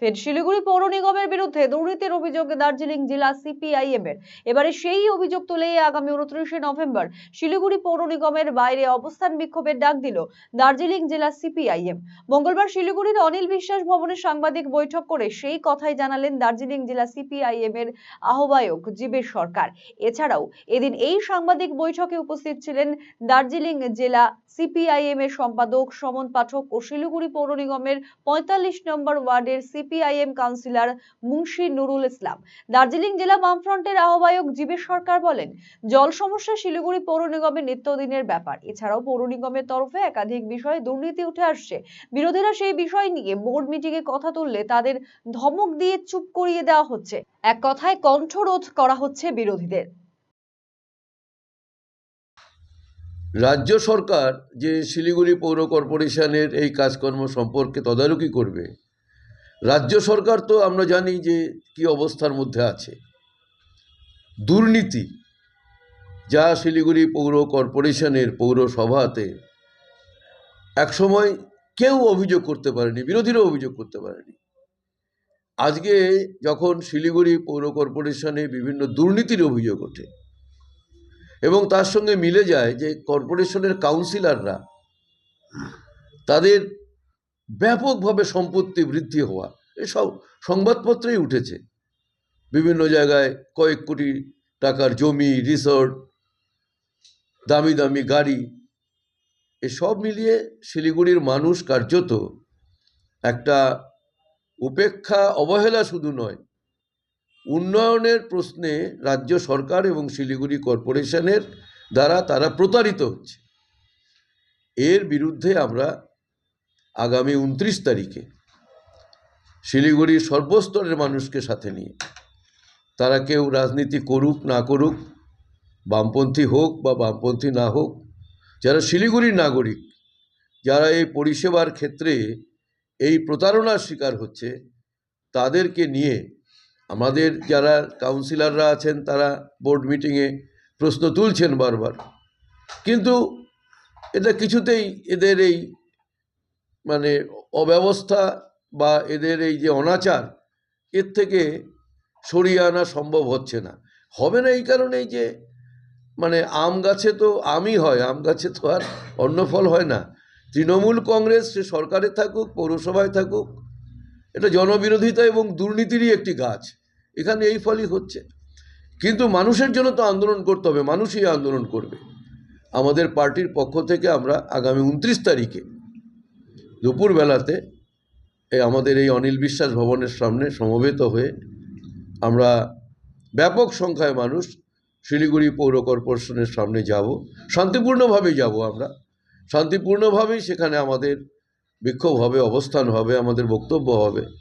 ফের শিলিগুড়ি পৌর নিগমের বিরুদ্ধে দুর্নীতির অভিযোগ দার্জিলিং জেলা সিপিআইএম এর এবারে সেই অভিযোগ তুলে আগামী উনত্রিশে নভেম্বর শিলিগুড়ি পৌর নিগমের বাইরে অবস্থান বিক্ষোভের ডাক দিল দার্জিলিং জেলা সিপিআইএম। মঙ্গলবার শিলিগুড়ির অনিল বিশ্বাস ভবনে সাংবাদিক বৈঠক করে সেই কথাই জানালেন দার্জিলিং জেলা সিপিআইএম এর আহ্বায়ক জীবেশ সরকার। এছাড়াও এদিন এই সাংবাদিক বৈঠকে উপস্থিত ছিলেন দার্জিলিং জেলা সিপিআইএম এর সম্পাদক সমন পাঠক ও শিলিগুড়ি পৌর নিগমের পঁয়তাল্লিশ নম্বর ওয়ার্ডের সিপিআইএম কাউন্সিলর মুন্সি নুরুল ইসলাম। দার্জিলিং জেলা বামফ্রন্টের আহ্বায়ক জীবেশ সরকার বলেন, জল সমস্যা শিলিগুড়ি পৌর নিগমের নিত্যদিনের ব্যাপার। এছাড়াও পৌর নিগমের তরফে একাধিক বিষয়ে দুর্নীতি উঠে আসছে। বিরোধীরা সেই বিষয় নিয়ে বোর্ড মিটিং এ কথা তুললে তাদের ধমক দিয়ে চুপ করিয়ে দেওয়া হচ্ছে। এক কথায় কণ্ঠরোধ করা হচ্ছে বিরোধীদের। রাজ্য সরকার যে শিলিগুড়ি পৌর কর্পোরেশনের এই কাজকর্ম সম্পর্কে তদারকি করবে রাজ্য সরকার তো আমরা জানি যে কি অবস্থার মধ্যে আছে। দুর্নীতি, যা শিলিগুড়ি পৌর কর্পোরেশনের পৌরসভাতে একসময় কেউ অভিযোগ করতে পারেনি, বিরোধীরাও অভিযোগ করতে পারেনি। আজকে যখন শিলিগুড়ি পৌর কর্পোরেশনে বিভিন্ন দুর্নীতির অভিযোগ ওঠে এবং তার সঙ্গে মিলে যায় যে কর্পোরেশনের কাউন্সিলাররা তাদের ব্যাপকভাবে সম্পত্তি বৃদ্ধি হওয়া, এসব সংবাদপত্রেই উঠেছে। বিভিন্ন জায়গায় কয়েক কোটি টাকার জমি, রিসর্ট, দামি দামি গাড়ি, এসব মিলিয়ে শিলিগুড়ির মানুষ কার্যত একটা উপেক্ষা অবহেলা শুধু নয়, উন্নয়নের প্রশ্নে রাজ্য সরকার এবং শিলিগুড়ি কর্পোরেশনের দ্বারা তারা প্রতারিত হচ্ছে। এর বিরুদ্ধে আমরা আগামী উনত্রিশ তারিখে শিলিগুড়ির সর্বস্তরের মানুষকে সাথে নিয়ে। তারা কেউ রাজনীতি করুক, না করুক, বামপন্থী হোক বা বামপন্থী না হোক, যারা শিলিগুড়ির নাগরিক, যারা এই পরিষেবার ক্ষেত্রে এই প্রতারণার শিকার হচ্ছে, তাদেরকে নিয়ে আমাদের যারা কাউন্সিলররা আছেন, তারা বোর্ড মিটিংয়ে প্রশ্ন তুলছেন বারবার। কিন্তু এটা কিছুতেই এদের এই মানে অব্যবস্থা বা এদের এই যে অনাচার, এর থেকে সরিয়ে আনা সম্ভব হচ্ছে না। হবে না এই কারণেই যে মানে আম গাছে তো আমই হয়, আম গাছে তো আর অন্য ফল হয় না। তৃণমূল কংগ্রেস সে সরকারে থাকুক, পৌরসভায় থাকুক, এটা জনবিরোধিতা এবং দুর্নীতিরই একটি গাছ। এখানে এই ফলই হচ্ছে। কিন্তু মানুষের জন্য তো আন্দোলন করতে হবে, মানুষই আন্দোলন করবে। আমাদের পার্টির পক্ষ থেকে আমরা আগামী উনত্রিশ তারিখে দুপুরবেলাতে এই আমাদের এই অনিল বিশ্বাস ভবনের সামনে সমবেত হয়ে আমরা ব্যাপক সংখ্যায় মানুষ শিলিগুড়ি পৌর কর্পোরেশনের সামনে যাব। শান্তিপূর্ণভাবে যাব আমরা। শান্তিপূর্ণভাবেই সেখানে আমাদের বিক্ষোভ হবে অবস্থান হবে, আমাদের বক্তব্য হবে।